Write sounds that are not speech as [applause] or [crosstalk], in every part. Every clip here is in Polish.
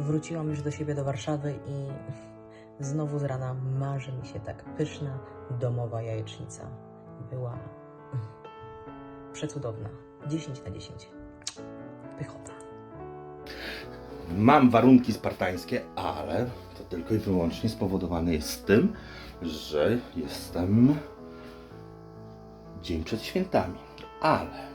Wróciłam już do siebie do Warszawy i [laughs] znowu z rana marzy mi się tak pyszna, domowa jajecznica. Była [laughs] przecudowna. 10 na 10. Pychota. Mam warunki spartańskie, ale to tylko i wyłącznie spowodowane jest tym, że jestem dzień przed świętami. Ale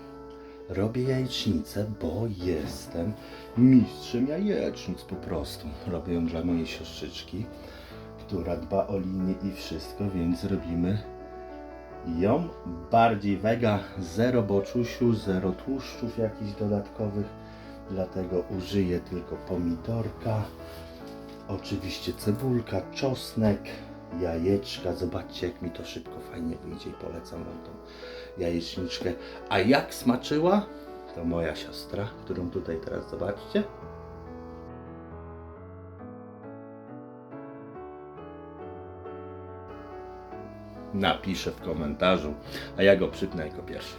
robię jajecznicę, bo jestem mistrzem jajecznic po prostu. Robię ją dla mojej siostrzyczki, która dba o linię i wszystko, więc robimy ją bardziej wega, zero boczusiu, zero tłuszczów jakichś dodatkowych, dlatego użyję tylko pomidorka, oczywiście cebulka, czosnek, jajeczka. Zobaczcie jak mi to szybko, fajnie wyjdzie i polecam Wam tą jajeczniczkę. A jak smaczyła? To moja siostra, którą tutaj teraz zobaczcie. Napiszę w komentarzu, a ja go przypnę jako pierwszy.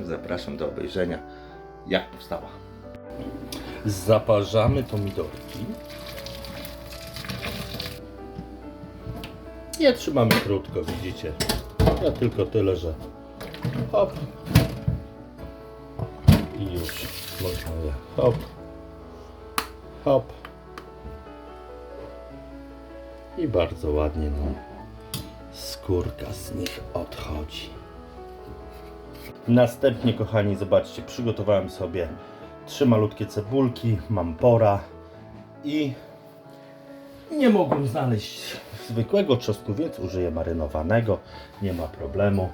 Zapraszam do obejrzenia, jak powstała. Zaparzamy pomidorki. Nie trzymamy krótko, widzicie. Ja tylko tyle, że hop. I już. Można je. Hop, hop. I bardzo ładnie nam skórka z nich odchodzi. Następnie, kochani, zobaczcie, przygotowałem sobie trzy malutkie cebulki, mam pora i nie mogłem znaleźć zwykłego czosnku, więc użyję marynowanego, nie ma problemu.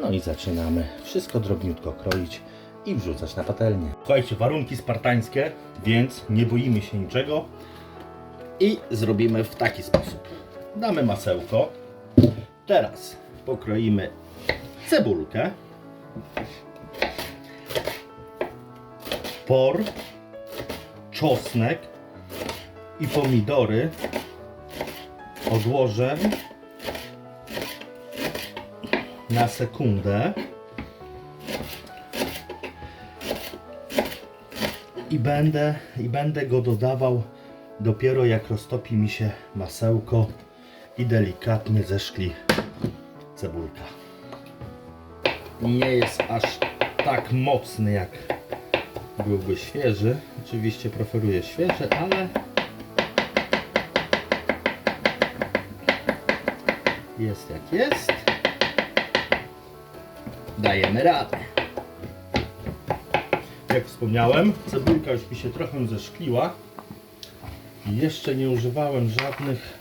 No i zaczynamy wszystko drobniutko kroić i wrzucać na patelnię. Słuchajcie, warunki spartańskie, więc nie boimy się niczego i zrobimy w taki sposób. Damy masełko. Teraz pokroimy cebulkę. Por, czosnek i pomidory odłożę na sekundę i będę, i będę go dodawał dopiero jak roztopi mi się masełko i delikatnie zeszkli cebulka. Nie jest aż tak mocny jak byłby świeży. Oczywiście preferuję świeży, ale jest jak jest. Dajemy radę. Jak wspomniałem, cebulka już mi się trochę zeszkliła. Jeszcze nie używałem żadnych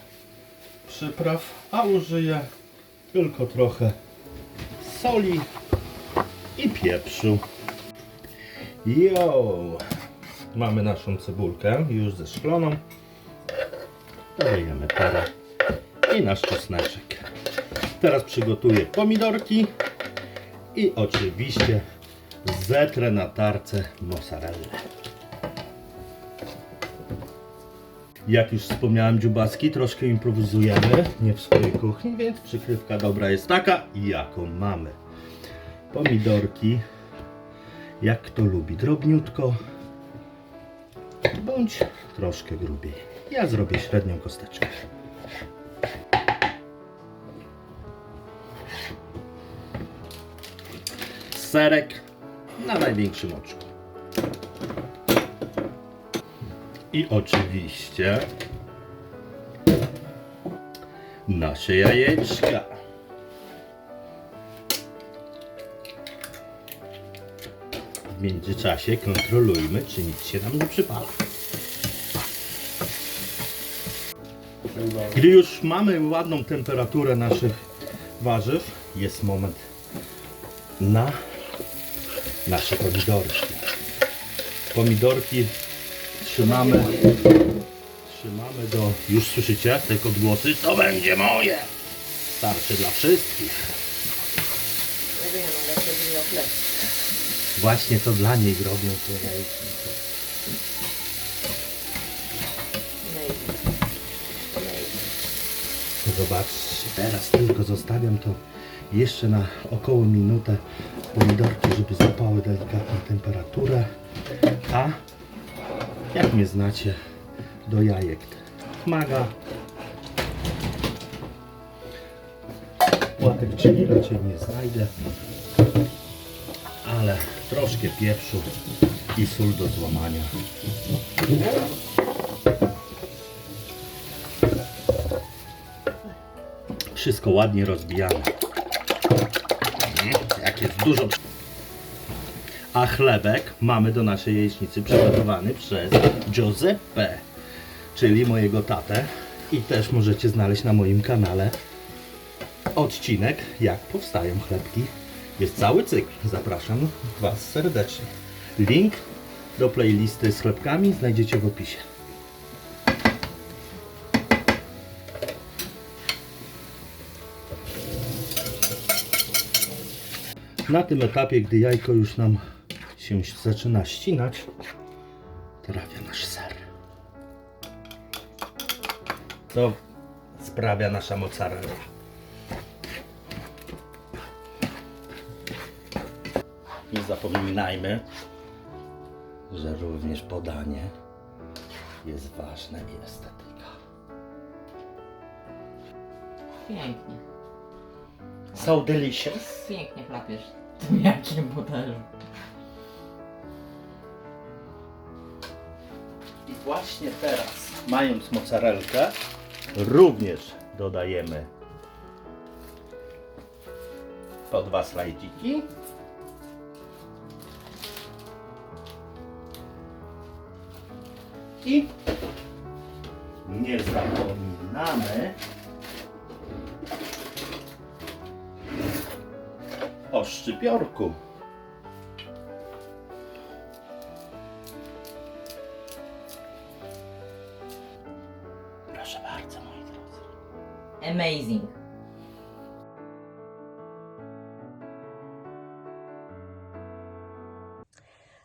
przypraw, a użyję tylko trochę soli i pieprzu. Jo! Mamy naszą cebulkę już zeszkloną. Dodajemy parę i nasz czosneczek. Teraz przygotuję pomidorki i oczywiście zetrę na tarce mozzarellę. Jak już wspomniałem, dziubaski, troszkę improwizujemy, nie w swojej kuchni, więc przykrywka dobra jest taka, jaką mamy. Pomidorki, jak kto lubi, drobniutko, bądź troszkę grubiej. Ja zrobię średnią kosteczkę. Serek na największym oczku. I oczywiście nasze jajeczka. W międzyczasie kontrolujmy, czy nic się nam nie przypala. Gdy już mamy ładną temperaturę naszych warzyw, jest moment na nasze pomidorki. Pomidorki trzymamy, trzymamy do, już słyszycie, te odgłosy, to będzie moje. Starczy dla wszystkich. Wiem, ale chleb. Właśnie to dla niej robią te jajecznice. Zobaczcie, teraz tylko zostawiam to jeszcze na około minutę pomidorki, żeby złapały delikatną temperaturę. A jak mnie znacie, do jajek. Maga. Łatek chili raczej nie znajdę. Ale troszkę pieprzu i sól do złamania. Wszystko ładnie rozbijane. Jak jest dużo. A chlebek mamy do naszej jajecznicy przygotowany przez Giuseppe, czyli mojego tatę. I też możecie znaleźć na moim kanale odcinek, jak powstają chlebki. Jest cały cykl. Zapraszam Was serdecznie. Link do playlisty z chlebkami znajdziecie w opisie. Na tym etapie, gdy jajko już nam się zaczyna ścinać, trafia nasz ser. To sprawia nasza mozzarella. Nie zapominajmy, że również podanie jest ważne i estetyka. Pięknie. So delicious. Pięknie chlapiesz tym jakiem podażu. I właśnie teraz, mając mozzarellkę, również dodajemy po dwa slajdziki. I nie zapominamy o szczypiorku. Proszę bardzo, moi drodzy. Amazing.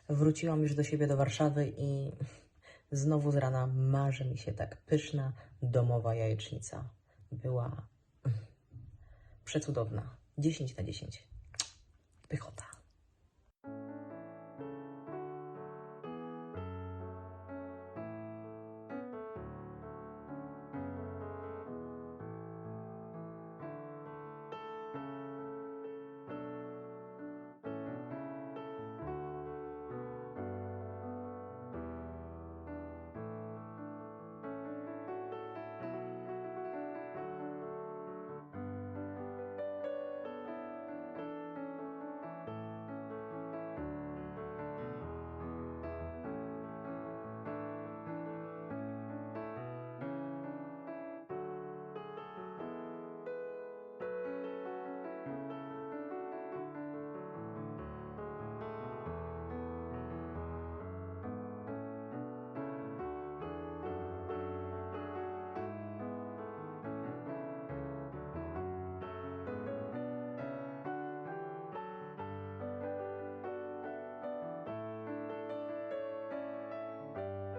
Wróciłam już do siebie do Warszawy i znowu z rana marzy mi się tak pyszna domowa jajecznica. Była przecudowna. 10 na 10. Pychota.